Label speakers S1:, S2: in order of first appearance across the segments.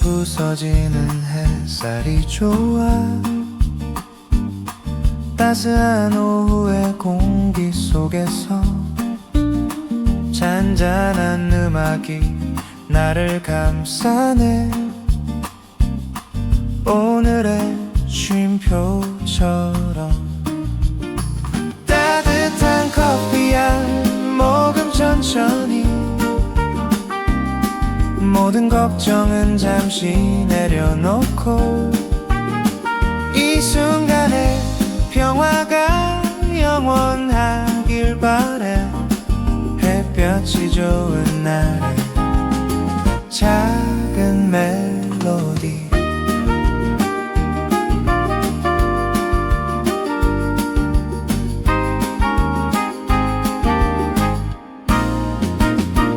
S1: 부서지는 햇살이 좋아. 따스한 오후의 공기 속에서 잔잔한 음악이 나를 감싸네. 오늘의 쉼표처럼 따뜻한 커피 한 모금 천천히 모든 걱정은 잠시 내려놓고 이 순간에 평화가 영원하길 바래. 햇볕이 좋은 날에 작은 멜로디.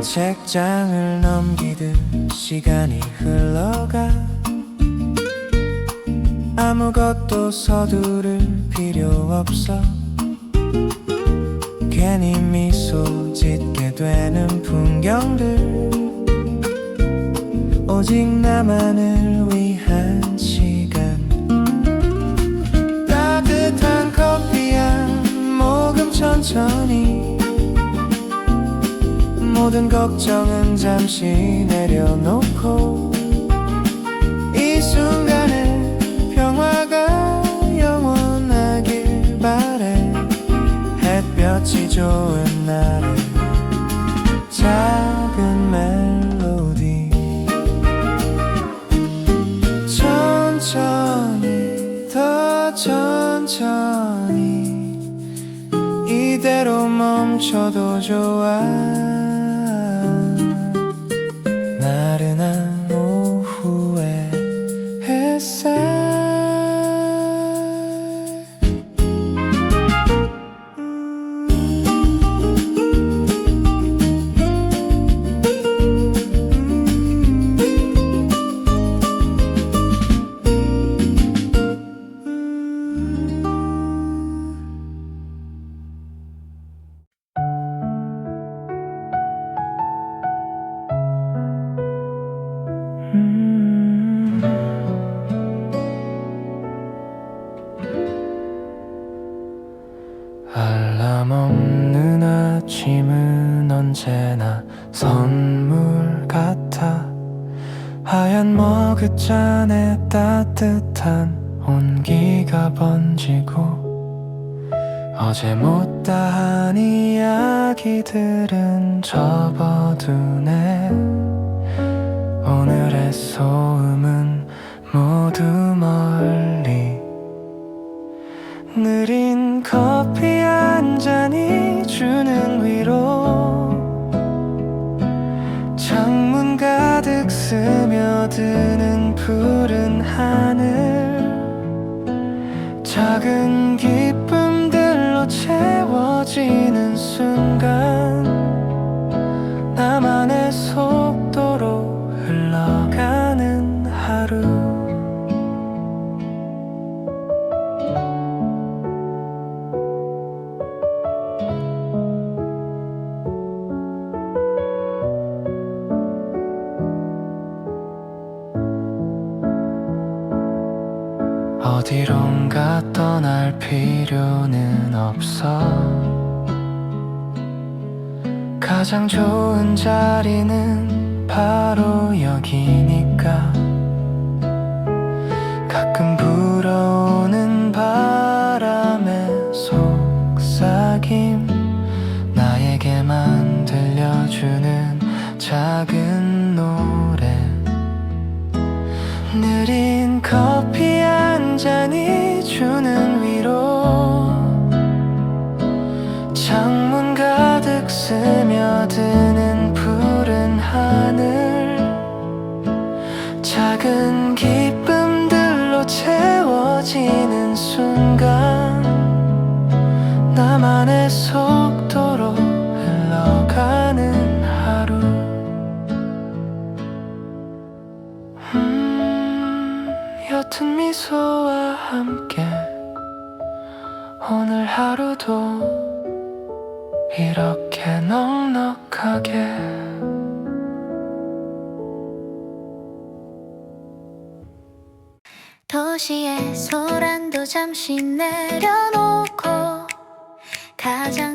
S1: 책장을 시간이 흘러가. 아무것도 서두를 필요 없어. 괜히 미소 짓게 되는 풍경들. 오직 나만을 위한 시간. 따뜻한 커피 한 모금 천천히 모든 걱정은 잠시 내려놓고 이 순간에 평화가 영원하길 바래. 햇볕이 좋은 날에 작은 멜로디. 천천히 더 천천히 이대로 멈춰도 좋아 이야기들은 접어두네. 오늘의 소음은 모두 멀리. 느린 커피 한 잔이 주는 위로. 창문 가득 스며드는 푸른 하늘. 작은 어디론가 떠날 필요는 없어. 가장 좋은 자리는 바로 여기니까 작은 기쁨들로 채워지는 순간 나만의 속도로 흘러가는 하루. 음, 옅은 미소와 함께 오늘 하루도 이렇게 넉넉하게
S2: 2시에 소란도 잠시 내려놓고 가자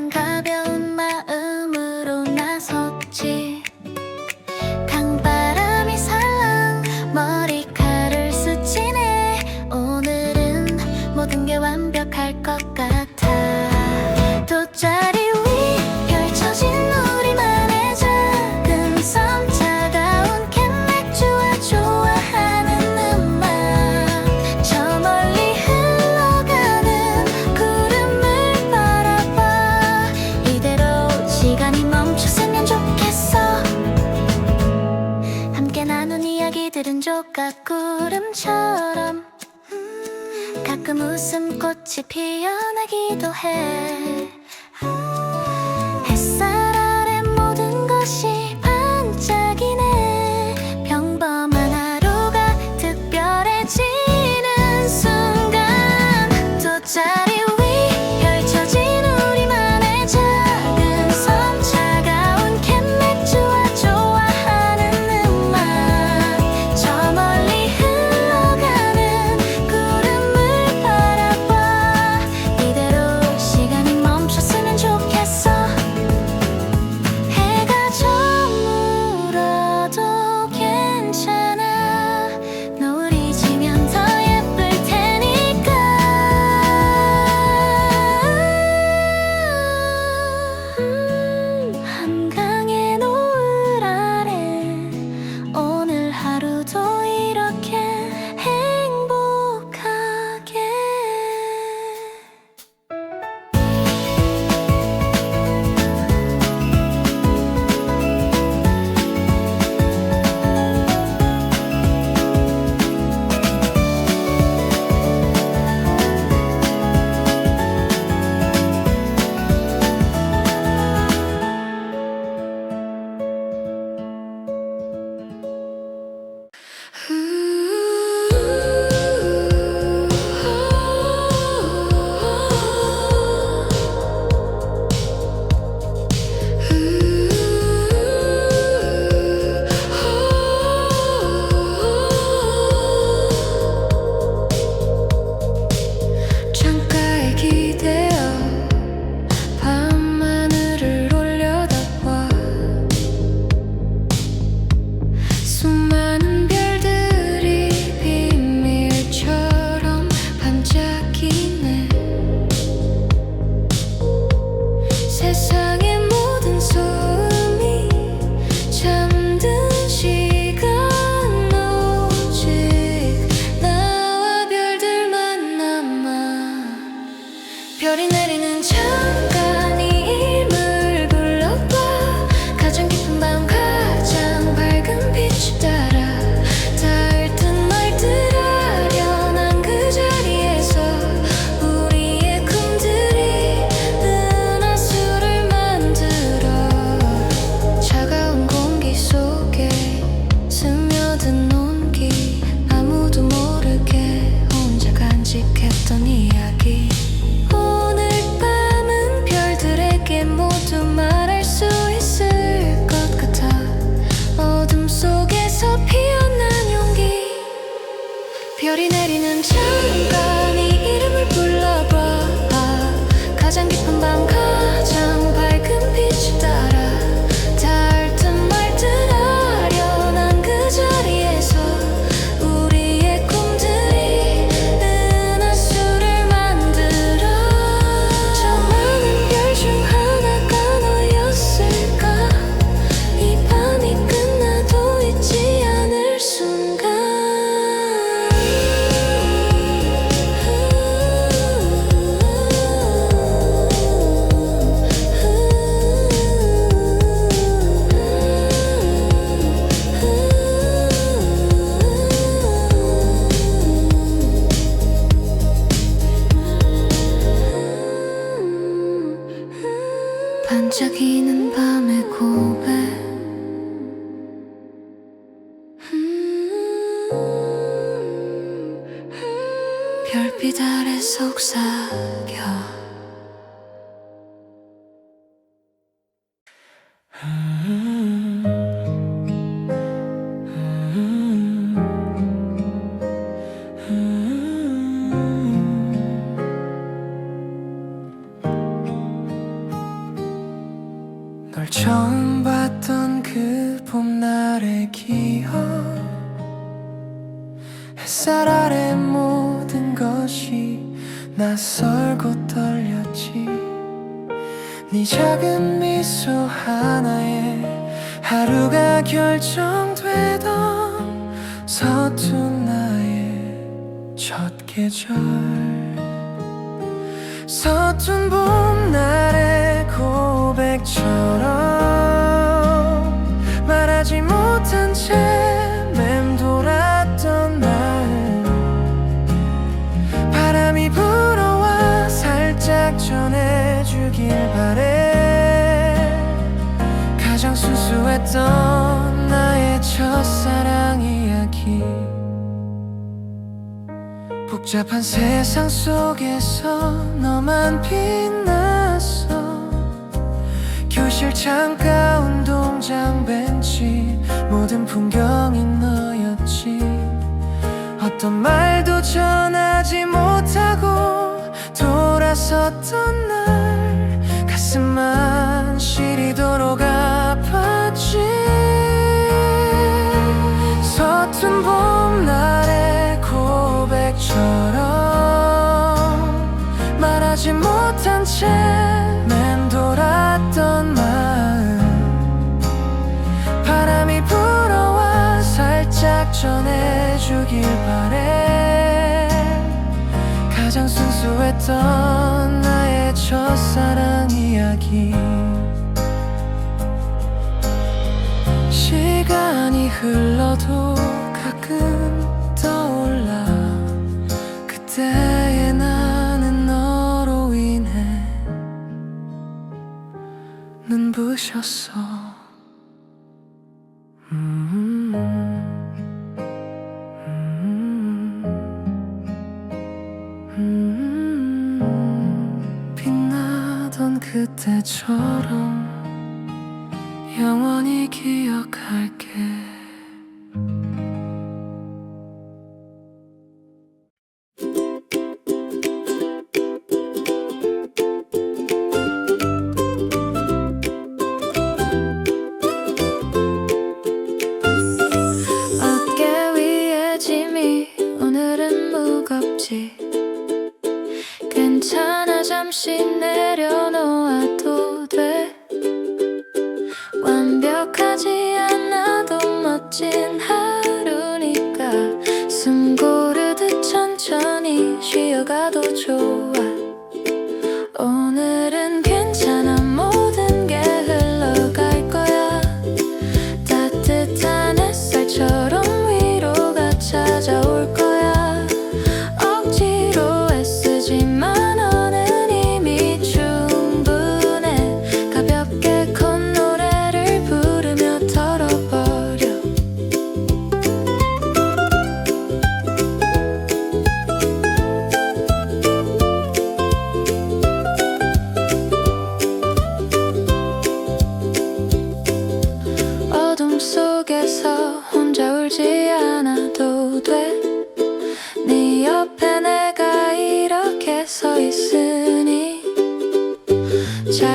S1: 고백처럼 말하지 못한 채 맴돌았던 마음 바람이 불어와 살짝 전해주길 바래. 가장 순수했던 나의 첫사랑 이야기. 복잡한 세상 속에서 너만 빛나. 실 창 가 운 동장 벤치 모든 풍경이 너였지. 어떤 말도 전하지 못하고 돌아섰던 날 가슴만 시리도록 있던 나의 첫사랑 이야기. 시간이 흘러도 가끔 떠올라. 그때의 나는 너로 인해 눈부셨어. 음.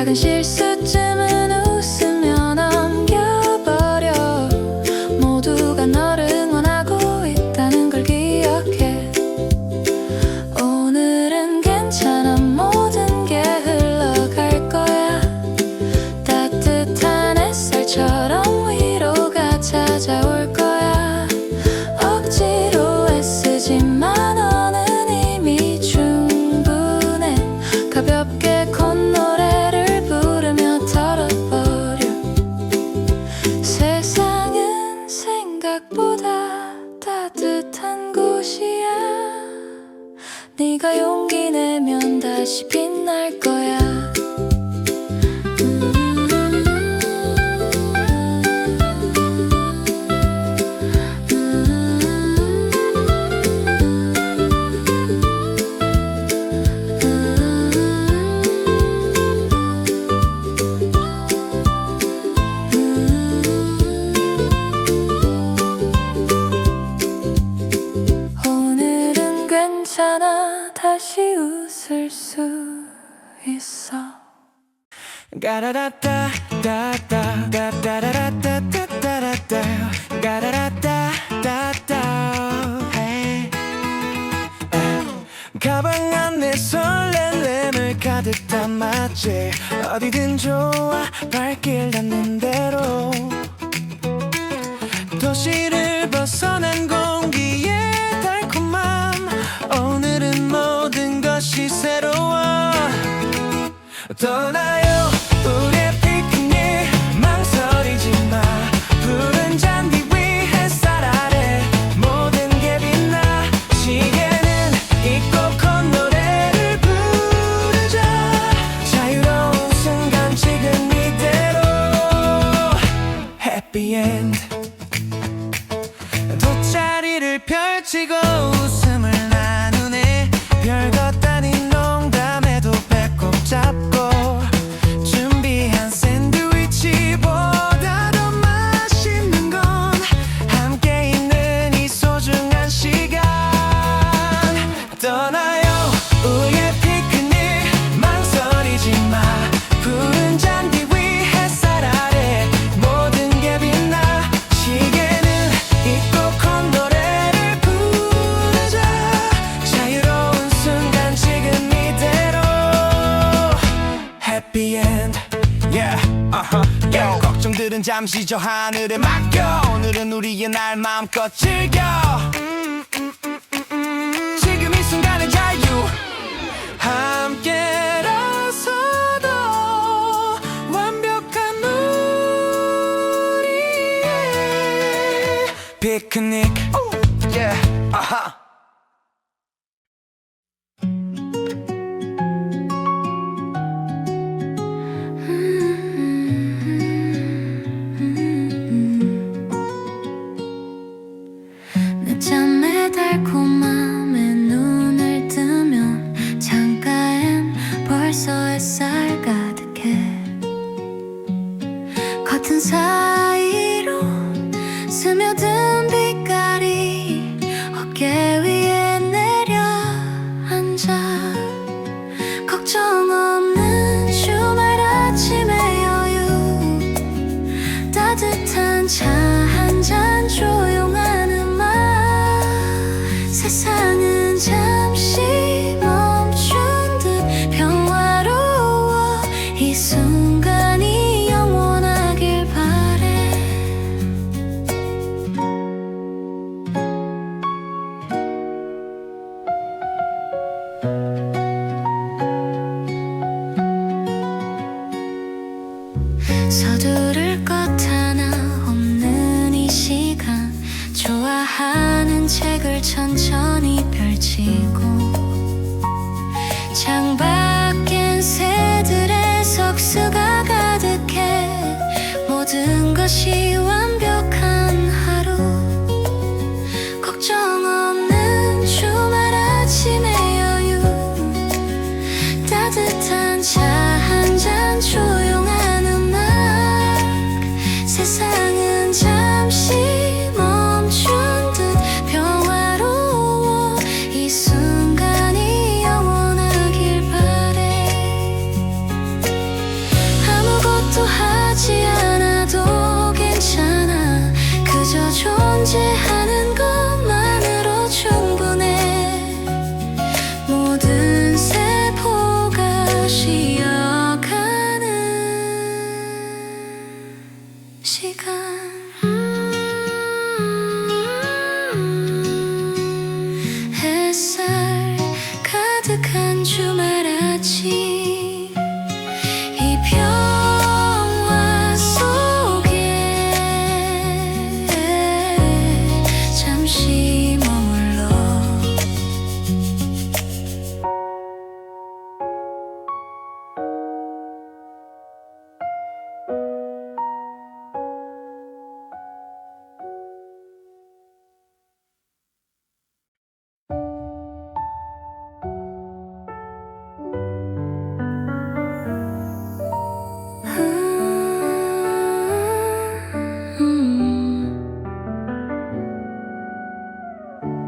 S2: 작은 실수쯤 네가 용기 내면 다시 빛날 거야.
S1: 가방 안에 설렘을 가득 담았지. 어디든 좋아 발길 닿는 대로. 도시를 벗어난 공기의 달콤함. 오늘은 모든 것이 새로워. 떠나 잠시 저 하늘에 맡겨. 오늘은 우리의 날 마음껏 즐겨. 지금 이 순간의 자유. 함께라서도 완벽한 우리의 피크닉.
S2: 오, yeah, 아하. 期看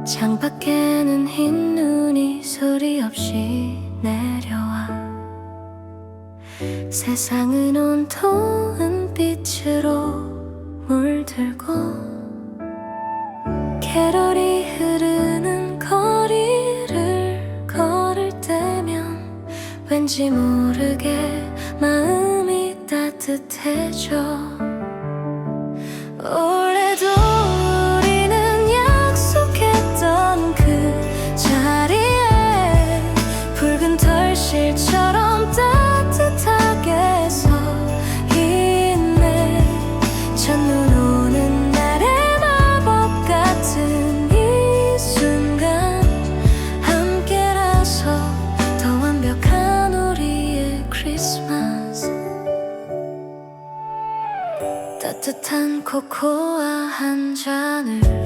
S2: 창밖에는 흰 눈이 소리 없이 내려와. 세상은 온통 은빛으로 물들고 캐럴이 흐르는 거리를 걸을 때면 왠지 모르게 마음이 따뜻해져. 한 잔을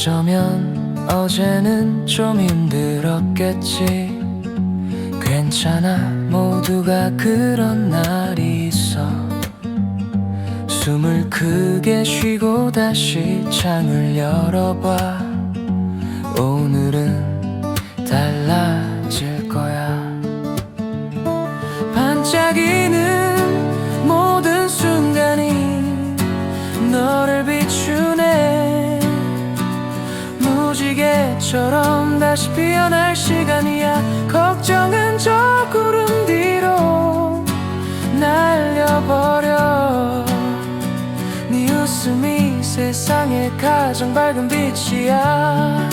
S1: 어쩌면 어제는 좀 힘들었겠지. 괜찮아 모두가 그런 날이 있어. 숨을 크게 쉬고 다시 창을 열어봐. 오늘은 다시 피어날 시간이야. 걱정은 저 구름 뒤로 날려버려. 네 웃음이 세상의 가장 밝은 빛이야.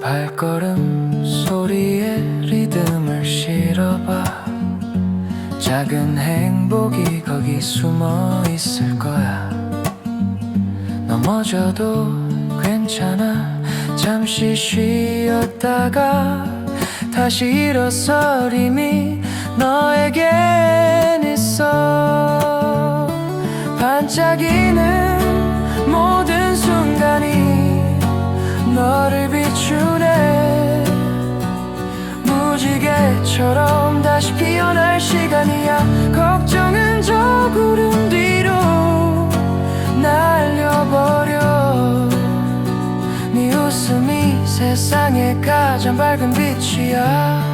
S1: 발걸음 소리에 리듬을 실어봐. 작은 행복이 거기 숨어 있을 거야. 넘어져도 괜찮아. 잠시 쉬었다가 다시 일어서림이 너에겐 있어. 반짝이는 모든 순간이 너를 비추네 무지개처럼 다시 피어날 시간이야. 걱정은 저 구름 뒤로 날려버려. 네 웃음이 세상의 가장 밝은 빛이야